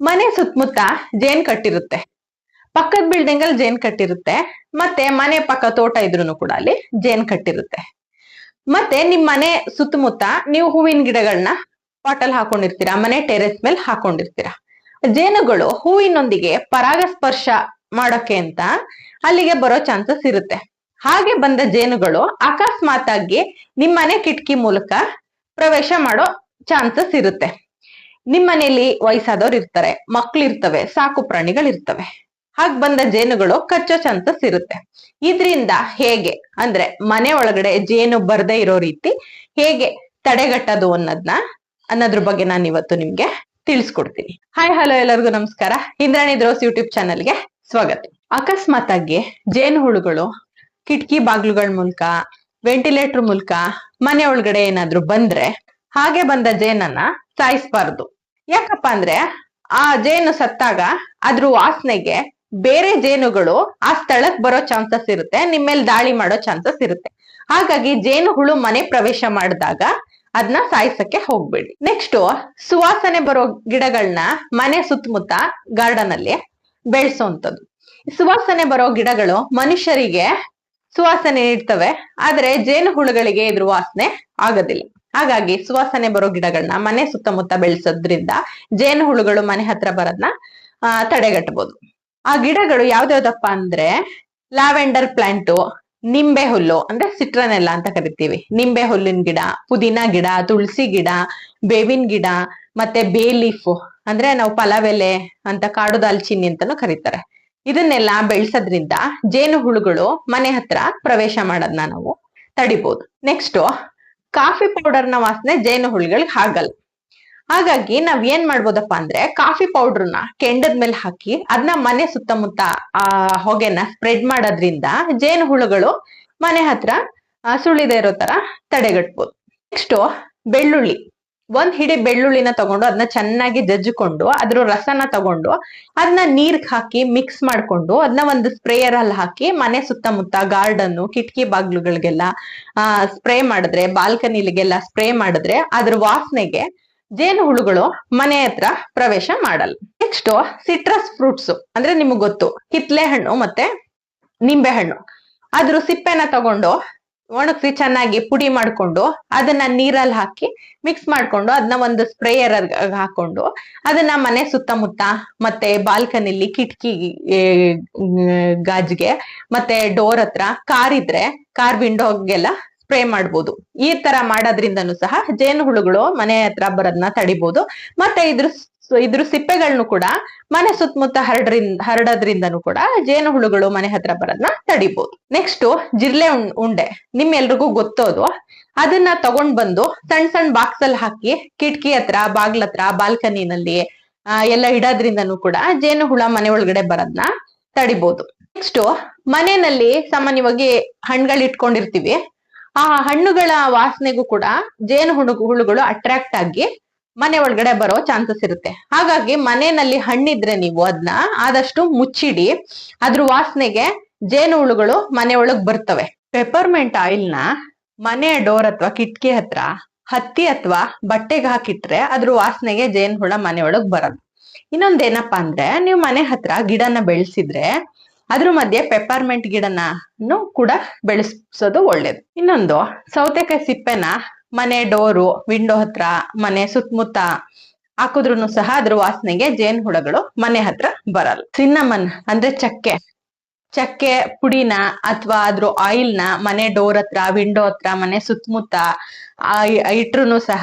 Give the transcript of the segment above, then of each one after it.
ಮನೆ ಸುತ್ತಮುತ್ತ ಜೇನ್ ಕಟ್ಟಿರುತ್ತೆ. ಪಕ್ಕದ ಬಿಲ್ಡಿಂಗ್ ಅಲ್ಲಿ ಜೇನ್ ಕಟ್ಟಿರುತ್ತೆ. ಮತ್ತೆ ಮನೆ ಪಕ್ಕ ತೋಟ ಇದ್ರು ಕೂಡ ಅಲ್ಲಿ ಜೇನ್ ಕಟ್ಟಿರುತ್ತೆ. ಮತ್ತೆ ನಿಮ್ ಮನೆ ಸುತ್ತಮುತ್ತ ನೀವು ಹೂವಿನ ಗಿಡಗಳನ್ನ ಪಾಟಲ್ ಹಾಕೊಂಡಿರ್ತೀರಾ, ಮನೆ ಟೆರೆಸ್ ಮೇಲೆ ಹಾಕೊಂಡಿರ್ತೀರಾ. ಜೇನುಗಳು ಹೂವಿನೊಂದಿಗೆ ಪರಾಗಸ್ಪರ್ಶ ಮಾಡೋಕೆ ಅಂತ ಅಲ್ಲಿಗೆ ಬರೋ ಚಾನ್ಸಸ್ ಇರುತ್ತೆ. ಹಾಗೆ ಬಂದ ಜೇನುಗಳು ಅಕಸ್ಮಾತ್ ಆಗಿ ನಿಮ್ಮನೆ ಕಿಟಕಿ ಮೂಲಕ ಪ್ರವೇಶ ಮಾಡೋ ಚಾನ್ಸಸ್ ಇರುತ್ತೆ. ನಿಮ್ ಮನೆಯಲ್ಲಿ ವಯಸ್ಸಾದವ್ರು ಇರ್ತಾರೆ ಮಕ್ಳು ಇರ್ತವೆ ಸಾಕು ಪ್ರಾಣಿಗಳು ಇರ್ತವೆ ಹಾಗ್ ಬಂದ ಜೇನುಗಳು ಕಚ್ಚೋ ಚಾನ್ಸಸ್ ಇರುತ್ತೆ. ಇದ್ರಿಂದ ಹೇಗೆ ಅಂದ್ರೆ ಮನೆ ಒಳಗಡೆ ಜೇನು ಬರ್ದೇ ಇರೋ ರೀತಿ ಹೇಗೆ ತಡೆಗಟ್ಟೋದು ಅನ್ನೋದ್ನ, ಅನ್ನೋದ್ರ ಬಗ್ಗೆ ನಾನು ಇವತ್ತು ನಿಮ್ಗೆ ತಿಳಿಸ್ಕೊಡ್ತೀನಿ. ಹಾಯ್ ಹಲೋ ಎಲ್ಲರಿಗೂ ನಮಸ್ಕಾರ. ಇಂದ್ರಾಣಿ ದ್ರೋಸ್ ಯೂಟ್ಯೂಬ್ ಚಾನಲ್ಗೆ ಸ್ವಾಗತ. ಅಕಸ್ಮಾತ್ ಆಗಿ ಜೇನು ಹುಳುಗಳು, ಕಿಟಕಿ ಬಾಗ್ಲುಗಳ ಮೂಲಕ, ವೆಂಟಿಲೇಟರ್ ಮೂಲಕ ಮನೆ ಒಳಗಡೆ ಏನಾದ್ರೂ ಬಂದ್ರೆ ಹಾಗೆ ಬಂದ ಜೇನನ್ನ ಸಾಯಿಸ್ಬಾರ್ದು. ಯಾಕಪ್ಪ ಅಂದ್ರೆ ಆ ಜೇನು ಸತ್ತಾಗ ಅದ್ರ ವಾಸನೆಗೆ ಬೇರೆ ಜೇನುಗಳು ಆ ಸ್ಥಳಕ್ ಬರೋ ಚಾನ್ಸಸ್ ಇರುತ್ತೆ ನಿಮ್ಮೇಲೆ ದಾಳಿ ಮಾಡೋ ಚಾನ್ಸಸ್ ಇರುತ್ತೆ. ಹಾಗಾಗಿ ಜೇನು ಹುಳು ಮನೆ ಪ್ರವೇಶ ಮಾಡಿದಾಗ ಅದನ್ನ ಸಾಯಿಸಕ್ಕೆ ಹೋಗ್ಬೇಡಿ. ನೆಕ್ಸ್ಟ್ ಸುವಾಸನೆ ಬರೋ ಗಿಡಗಳನ್ನ ಮನೆ ಸುತ್ತಮುತ್ತ ಗಾರ್ಡನ್ ಅಲ್ಲಿ ಬೆಳೆಸೋಂಥದ್ದು. ಸುವಾಸನೆ ಬರೋ ಗಿಡಗಳು ಮನುಷ್ಯರಿಗೆ ಸುವಾಸನೆ ನೀಡ್ತವೆ, ಆದ್ರೆ ಜೇನು ಹುಳುಗಳಿಗೆ ಇದ್ರ ವಾಸನೆ ಆಗೋದಿಲ್ಲ. ಹಾಗಾಗಿ ಸುವಾಸನೆ ಬರೋ ಗಿಡಗಳನ್ನ ಮನೆ ಸುತ್ತಮುತ್ತ ಬೆಳೆಸೋದ್ರಿಂದ ಜೇನು ಹುಳುಗಳು ಮನೆ ಹತ್ರ ಬರೋದ್ನ ಆ, ತಡೆಗಟ್ಟಬಹುದು ಆ ಗಿಡಗಳು ಯಾವ್ದ್ಯಾವ್ದಪ್ಪ ಅಂದ್ರೆ ಲ್ಯಾವೆಂಡರ್ ಪ್ಲಾಂಟು ನಿಂಬೆ ಹುಲ್ಲು ಅಂದ್ರೆ ಸಿಟ್ರನೆಲ್ಲ ಅಂತ ಕರಿತೀವಿ. ನಿಂಬೆ ಹುಲ್ಲಿನ ಗಿಡ ಪುದೀನ ಗಿಡ ತುಳಸಿ ಗಿಡ ಬೇವಿನ ಗಿಡ ಮತ್ತೆ ಬೇ ಲೀಫ್ ಅಂದ್ರೆ ನಾವು ಪಲಾವೆಲೆ ಅಂತ ಕಾಡು ದಾಲ್ಚಿನ್ನಿ ಅಂತಾನು ಕರೀತಾರೆ. ಇದನ್ನೆಲ್ಲ ಬೆಳೆಸೋದ್ರಿಂದ ಜೇನು ಹುಳುಗಳು ಮನೆ ಹತ್ರ ಪ್ರವೇಶ ಮಾಡೋದನ್ನ ನಾವು ತಡಿಬಹುದು ನೆಕ್ಸ್ಟ್ ಕಾಫಿ ಪೌಡರ್ನ ವಾಸನೆ ಜೇನು ಹುಳುಗಳಿಗೆ ಆಗಲ್ಲ ಹಾಗಾಗಿ ನಾವ್ ಏನ್ ಮಾಡ್ಬೋದಪ್ಪ ಅಂದ್ರೆ ಕಾಫಿ ಪೌಡರ್ನ ಕೆಂಡದ ಮೇಲೆ ಹಾಕಿ ಅದನ್ನ ಮನೆ ಸುತ್ತಮುತ್ತ, ಆ, ಹೊಗೆನ ಸ್ಪ್ರೆಡ್ ಮಾಡೋದ್ರಿಂದ ಜೇನು ಹುಳುಗಳು ಮನೆ ಹತ್ರ ಸುಳಿದೇ ಇರೋ ತರ ತಡೆಗಟ್ಬೋದು. ನೆಕ್ಸ್ಟ್ ಬೆಳ್ಳುಳ್ಳಿ. ಒಂದ್ ಹಿಡಿ ಬೆಳ್ಳುಳ್ಳಿನ ತಗೊಂಡು ಅದನ್ನ ಚೆನ್ನಾಗಿ ಜಜ್ಜಿಕೊಂಡು, ಅದ್ರ ರಸನ ತಗೊಂಡು ಅದನ್ನ ನೀರ್ ಹಾಕಿ ಮಿಕ್ಸ್ ಮಾಡ್ಕೊಂಡು ಅದನ್ನ ಒಂದು ಸ್ಪ್ರೇಯರ್ ಅಲ್ಲಿ ಹಾಕಿ ಮನೆ ಸುತ್ತಮುತ್ತ ಗಾರ್ಡನ್ ಕಿಟಕಿ ಬಾಗ್ಲುಗಳಿಗೆಲ್ಲ, ಆ ಸ್ಪ್ರೇ ಮಾಡಿದ್ರೆ, ಬಾಲ್ಕನಿಲಿಗೆಲ್ಲ ಸ್ಪ್ರೇ ಮಾಡಿದ್ರೆ ಅದ್ರ ವಾಸನೆಗೆ ಜೇನು ಹುಳುಗಳು ಮನೆ ಹತ್ರ ಪ್ರವೇಶ ಮಾಡಲ್ಲ. ನೆಕ್ಸ್ಟ್ ಸಿಟ್ರಸ್ ಫ್ರೂಟ್ಸ್ ಅಂದ್ರೆ ನಿಮಗ್ ಗೊತ್ತು. ಕಿತ್ಲೆ ಹಣ್ಣು ಮತ್ತೆ ನಿಂಬೆ ಹಣ್ಣು. ಅದ್ರ ಸಿಪ್ಪೆನ ತಗೊಂಡು ಒಣಗಿಸಿ ಚೆನ್ನಾಗಿ ಪುಡಿ ಮಾಡ್ಕೊಂಡು ಅದನ್ನ ನೀರಲ್ಲಿ ಹಾಕಿ ಮಿಕ್ಸ್ ಮಾಡ್ಕೊಂಡು ಅದನ್ನ ಒಂದು ಸ್ಪ್ರೇಯರ್ ಹಾಕೊಂಡು ಅದನ್ನ ಮನೆ ಸುತ್ತಮುತ್ತ ಮತ್ತೆ ಬಾಲ್ಕನಿಲಿ ಕಿಟಕಿ ಗಾಜ್ಗೆ ಮತ್ತೆ ಡೋರ್ ಹತ್ರ ಕಾರ್ ಇದ್ರೆ ಕಾರ್ ವಿಂಡೋಗೆಲ್ಲ ಸ್ಪ್ರೇ ಮಾಡ್ಬೋದು. ಈ ತರ ಮಾಡೋದ್ರಿಂದನು ಸಹ ಜೇನು ಹುಳುಗಳು ಮನೆ ಹತ್ರ ಬರೋದನ್ನ ತಡಿಬಹುದು ಮತ್ತೆ ಇದ್ರ ಸ್- ಇದ್ರ ಸಿಪ್ಪೆಗಳನ್ನು ಕೂಡ ಮನೆ ಸುತ್ತಮುತ್ತ ಹರಡ್ರಿಂದ ಹರಡೋದ್ರಿಂದನೂ ಕೂಡ ಜೇನು ಹುಳುಗಳು ಮನೆ ಹತ್ರ ಬರೋದನ್ನ ತಡಿಬಹುದು ನೆಕ್ಸ್ಟ್ ಜಿರ್ಲೆ ಉಂಡೆ. ನಿಮ್ಮೆಲ್ರಿಗೂ ಗೊತ್ತೋದು ಅದನ್ನ ತಗೊಂಡ್ ಬಂದು ಸಣ್ಣ ಸಣ್ಣ ಬಾಕ್ಸ್ ಅಲ್ಲಿ ಹಾಕಿ ಕಿಟಕಿ ಹತ್ರ, ಬಾಗ್ಲ ಹತ್ರ, ಬಾಲ್ಕನಿನಲ್ಲಿ ಎಲ್ಲ ಇಡೋದ್ರಿಂದನೂ ಕೂಡ ಜೇನು ಹುಳ ಮನೆ ಒಳಗಡೆ ಬರೋದನ್ನ ತಡಿಬಹುದು ನೆಕ್ಸ್ಟ್ ಮನೆಯಲ್ಲಿ ಸಾಮಾನ್ಯವಾಗಿ ಹಣ್ಣುಗಳು ಇಟ್ಕೊಂಡಿರ್ತೀವಿ. ಆ ಹಣ್ಣುಗಳ ವಾಸನೆಗೂ ಕೂಡ ಜೇನು ಹುಳು ಹುಳುಗಳು ಅಟ್ರಾಕ್ಟ್ ಆಗಿ ಮನೆ ಒಳಗಡೆ ಬರೋ ಚಾನ್ಸಸ್ ಇರುತ್ತೆ. ಹಾಗಾಗಿ ಮನೆಯಲ್ಲಿ ಹಣ್ಣಿದ್ರೆ ನೀವು ಅದನ್ನ ಆದಷ್ಟು ಮುಚ್ಚಿಡಿ. ಅದ್ರ ವಾಸನೆಗೆ ಜೇನು ಹುಳುಗಳು ಮನೆ ಒಳಗ್ ಬರ್ತವೆ. ಪೆಪರ್ಮೆಂಟ್ ಆಯಿಲ್ನ ಮನೆ ಡೋರ್ ಅಥವಾ ಕಿಟಕಿ ಹತ್ರ ಹತ್ತಿ ಅಥವಾ ಬಟ್ಟೆಗೆ ಹಾಕಿಟ್ರೆ ಅದ್ರ ವಾಸನೆಗೆ ಜೇನು ಹುಳ ಮನೆ ಒಳಗ್ ಬರಲ್ಲ. ಇನ್ನೊಂದೇನಪ್ಪಾ ಅಂದ್ರೆ ನೀವು ಮನೆ ಹತ್ರ ಗಿಡನ ಬೆಳೆಸಿದ್ರೆ ಅದ್ರ ಮಧ್ಯೆ ಪೆಪರ್ಮೆಂಟ್ ಗಿಡನ ಕೂಡ ಬೆಳೆಸೋದು ಒಳ್ಳೇದು. ಇನ್ನೊಂದು ಸೌತೆಕಾಯಿ ಸಿಪ್ಪೆನ ಮನೆ ಡೋರು, ವಿಂಡೋ ಹತ್ರ, ಮನೆ ಸುತ್ತಮುತ್ತ ಹಾಕಿದ್ರು ಸಹ ಅದ್ರ ವಾಸನೆಗೆ ಜೇನ್ ಹುಳಗಳು ಮನೆ ಹತ್ರ ಬರಲ್ಲ. ಸಿನ್ನಮನ್ ಅಂದ್ರೆ ಚಕ್ಕೆ. ಚಕ್ಕೆ, ಪುಡಿನ ಅಥವಾ ಅದ್ರ ಆಯಿಲ್ನ ಮನೆ ಡೋರ್ ಹತ್ರ, ವಿಂಡೋ ಹತ್ರ, ಮನೆ ಸುತ್ತಮುತ್ತ ಇಟ್ರು ಸಹ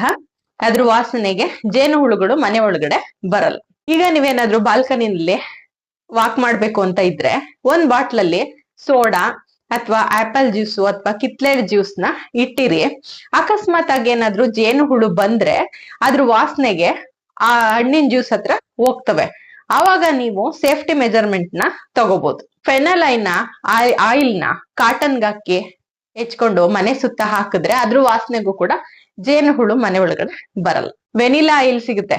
ಅದ್ರ ವಾಸನೆಗೆ ಜೇನು ಹುಳುಗಳು ಮನೆ ಒಳಗಡೆ ಬರಲ್ಲ. ಈಗ ನೀವೇನಾದ್ರೂ ಬಾಲ್ಕನಿನಲ್ಲಿ ವಾಕ್ ಮಾಡ್ಬೇಕು ಅಂತ ಇದ್ರೆ ಒಂದ್ ಬಾಟ್ಲಲ್ಲಿ ಸೋಡಾ ಅಥವಾ ಆಪಲ್ ಜ್ಯೂಸು ಅಥವಾ ಕಿತ್ಲೆ ಜ್ಯೂಸ್ನ ಇಟ್ಟಿರಿ. ಅಕಸ್ಮಾತ್ ಆಗಿ ಏನಾದ್ರೂ ಜೇನು ಹುಳು ಬಂದ್ರೆ ಅದ್ರ ವಾಸನೆಗೆ ಆ ಹಣ್ಣಿನ ಜ್ಯೂಸ್ ಹತ್ರ ಹೋಗ್ತವೆ. ಆವಾಗ ನೀವು ಸೇಫ್ಟಿ ಮೆಜರ್ಮೆಂಟ್ನ ತಗೋಬಹುದು ಫೆನಲೈನ್ ಆಯಿಲ್ನ ಕಾಟನ್ ಹಾಕಿ ಹೆಚ್ಕೊಂಡು ಮನೆ ಸುತ್ತ ಹಾಕಿದ್ರೆ ಅದ್ರ ವಾಸನೆಗೂ ಕೂಡ ಜೇನು ಹುಳು ಮನೆ ಒಳಗಡೆ ಬರಲ್ಲ. ವೆನಿಲಾ ಆಯಿಲ್ ಸಿಗುತ್ತೆ.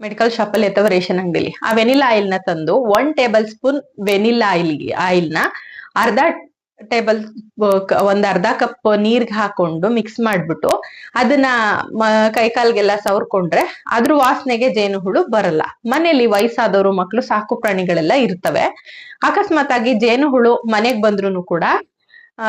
ಮೆಡಿಕಲ್ ಶಾಪ್ ಅಲ್ಲಿ ಅಥವಾ ರೇಷನ್ ಅಂಗಡಿಲಿ. ಆ ವೆನಿಲಾ ಆಯಿಲ್ನ ತಂದು one table spoon vanilla oil ಆಯಿಲ್ನ ಅರ್ಧ ಟೇಬಲ್ ಒಂದ್ ಅರ್ಧ ಕಪ್ ನೀರ್ಗೆ ಹಾಕೊಂಡು ಮಿಕ್ಸ್ ಮಾಡ್ಬಿಟ್ಟು ಅದನ್ನ ಕೈಕಾಲ್ಗೆಲ್ಲ ಸವರ್ಕೊಂಡ್ರೆ ಅದ್ರ ವಾಸನೆಗೆ ಜೇನುಹುಳು ಬರಲ್ಲ. ಮನೆಯಲ್ಲಿ ವಯಸ್ಸಾದವರು ಮಕ್ಕಳು ಸಾಕು ಪ್ರಾಣಿಗಳೆಲ್ಲ ಇರ್ತವೆ. ಅಕಸ್ಮಾತ್ ಆಗಿ ಜೇನುಹುಳು ಮನೆಗ್ ಬಂದ್ರು ಕೂಡ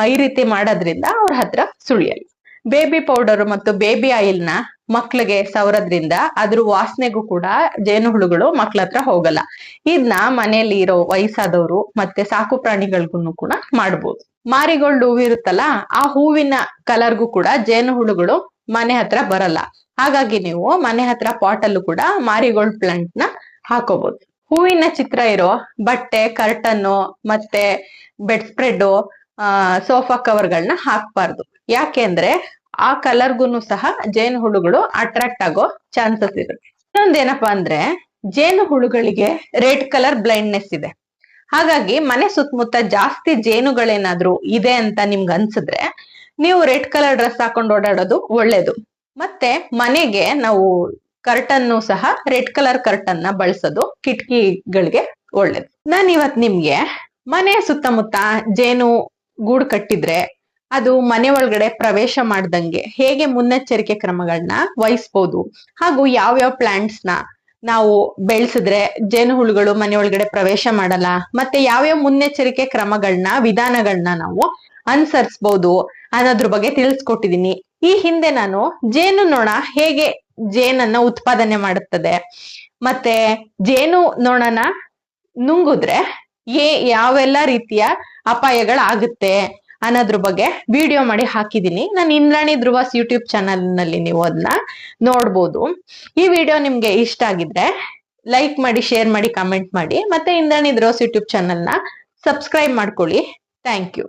ಈ ರೀತಿ ಮಾಡೋದ್ರಿಂದ ಅವ್ರ ಹತ್ರ ಸುಳಿಯಲ್ಲ ಬೇಬಿ ಪೌಡರ್ ಮತ್ತು ಬೇಬಿ ಆಯಿಲ್ನ ಮಕ್ಳಿಗೆ ಸವರೋದ್ರಿಂದ ಅದ್ರ ವಾಸನೆಗೂ ಕೂಡ ಜೇನುಹುಳುಗಳು ಮಕ್ಳ ಹತ್ರ ಹೋಗಲ್ಲ. ಇದನ್ನ ಮನೆಯಲ್ಲಿ ಇರೋ ವಯಸ್ಸಾದವರು ಮತ್ತೆ ಸಾಕು ಪ್ರಾಣಿಗಳಿಗೂ ಕೂಡ ಮಾಡ್ಬೋದು. ಮಾರಿಗೋಲ್ಡ್ ಹೂವಿರುತ್ತಲ್ಲ ಆ ಹೂವಿನ ಕಲರ್ಗೂ ಕೂಡ ಜೇನುಹುಳುಗಳು ಮನೆ ಹತ್ರ ಬರಲ್ಲ. ಹಾಗಾಗಿ ನೀವು ಮನೆ ಹತ್ರ ಪಾಟ್ ಅಲ್ಲೂ ಕೂಡ ಮಾರಿಗೋಲ್ಡ್ ಪ್ಲಾಂಟ್ನ ಹಾಕೋಬಹುದು ಹೂವಿನ ಚಿತ್ರ ಇರೋ ಬಟ್ಟೆ ಕರ್ಟನ್ನು ಮತ್ತೆ ಬೆಡ್ ಸ್ಪ್ರೆಡ್ ಸೋಫಾ ಕವರ್ಗಳನ್ನ ಹಾಕ್ಬಾರ್ದು. ಯಾಕೆಂದ್ರೆ ಆ ಕಲರ್ಗುನು ಸಹ ಜೇನುಹುಳುಗಳು ಅಟ್ರಾಕ್ಟ್ ಆಗೋ ಚಾನ್ಸಸ್ ಇರುತ್ತೆ ಇನ್ನೊಂದೇನಪ್ಪಾ ಅಂದ್ರೆ ಜೇನುಹುಳುಗಳಿಗೆ ರೆಡ್ ಕಲರ್ ಬ್ಲೈಂಡ್ನೆಸ್ ಇದೆ. ಹಾಗಾಗಿ ಮನೆ ಸುತ್ತಮುತ್ತ ಜಾಸ್ತಿ ಜೇನುಗಳೇನಾದ್ರೂ ಇದೆ ಅಂತ ನಿಮ್ಗೆ ಅನ್ಸಿದ್ರೆ ನೀವು ರೆಡ್ ಕಲರ್ ಡ್ರೆಸ್ ಹಾಕೊಂಡು ಓಡಾಡೋದು ಒಳ್ಳೇದು. ಮತ್ತೆ ಮನೆಗೆ ನಾವು ಕರ್ಟನ್ನು ಸಹ ರೆಡ್ ಕಲರ್ ಕರ್ಟನ್ನ ಬಳಸೋದು ಕಿಟಕಿಗಳಿಗೆ ಒಳ್ಳೇದು. ನಾನು ಇವತ್ ನಿಮ್ಗೆ ಮನೆ ಸುತ್ತಮುತ್ತ ಜೇನು ಗೂಡು ಕಟ್ಟಿದ್ರೆ ಅದು ಮನೆ ಒಳಗಡೆ ಪ್ರವೇಶ ಮಾಡ್ದಂಗೆ ಹೇಗೆ ಮುನ್ನೆಚ್ಚರಿಕೆ ಕ್ರಮಗಳನ್ನ ವಹಿಸ್ಬೋದು. ಹಾಗೂ ಯಾವ್ಯಾವ ಪ್ಲಾಂಟ್ಸ್ನ ನಾವು ಬೆಳೆಸಿದ್ರೆ ಜೇನುಹುಳುಗಳು ಮನೆ ಒಳಗಡೆ ಪ್ರವೇಶ ಮಾಡಲ್ಲ, ಮತ್ತೆ ಯಾವ್ಯಾವ ಮುನ್ನೆಚ್ಚರಿಕೆ ಕ್ರಮಗಳನ್ನ ವಿಧಾನಗಳನ್ನ ನಾವು ಅನುಸರಿಸಬಹುದು ಅನ್ನೋದ್ರ ಬಗ್ಗೆ ತಿಳಿಸ್ಕೊಟ್ಟಿದೀನಿ. ಈ ಹಿಂದೆ ನಾನು ಜೇನು ನೊಣ ಹೇಗೆ ಜೇನನ್ನ ಉತ್ಪಾದನೆ ಮಾಡುತ್ತದೆ, ಮತ್ತೆ ಜೇನು ನೊಣನ ನುಂಗುದ್ರೆ ಏ ಯಾವೆಲ್ಲ ರೀತಿಯ ಅಪಾಯಗಳಾಗುತ್ತೆ ಅನ್ನೋದ್ರ ಬಗ್ಗೆ ವಿಡಿಯೋ ಮಾಡಿ ಹಾಕಿದ್ದೀನಿ ನಾನು ಇಂದ್ರಾಣಿ ಧ್ರುವಾಸ್ ಯೂಟ್ಯೂಬ್ ಚಾನಲ್ನಲ್ಲಿ ನೀವು ಅದನ್ನ ನೋಡ್ಬೋದು. ಈ ವಿಡಿಯೋ ನಿಮ್ಗೆ ಇಷ್ಟ ಆಗಿದ್ರೆ ಲೈಕ್ ಮಾಡಿ ಶೇರ್ ಮಾಡಿ ಕಮೆಂಟ್ ಮಾಡಿ, ಮತ್ತೆ ಇಂದ್ರಾಣಿ ಧ್ರುವಾಸ್ ಯೂಟ್ಯೂಬ್ ಚಾನಲ್ನ ಸಬ್ಸ್ಕ್ರೈಬ್ ಮಾಡ್ಕೊಳ್ಳಿ. Thank you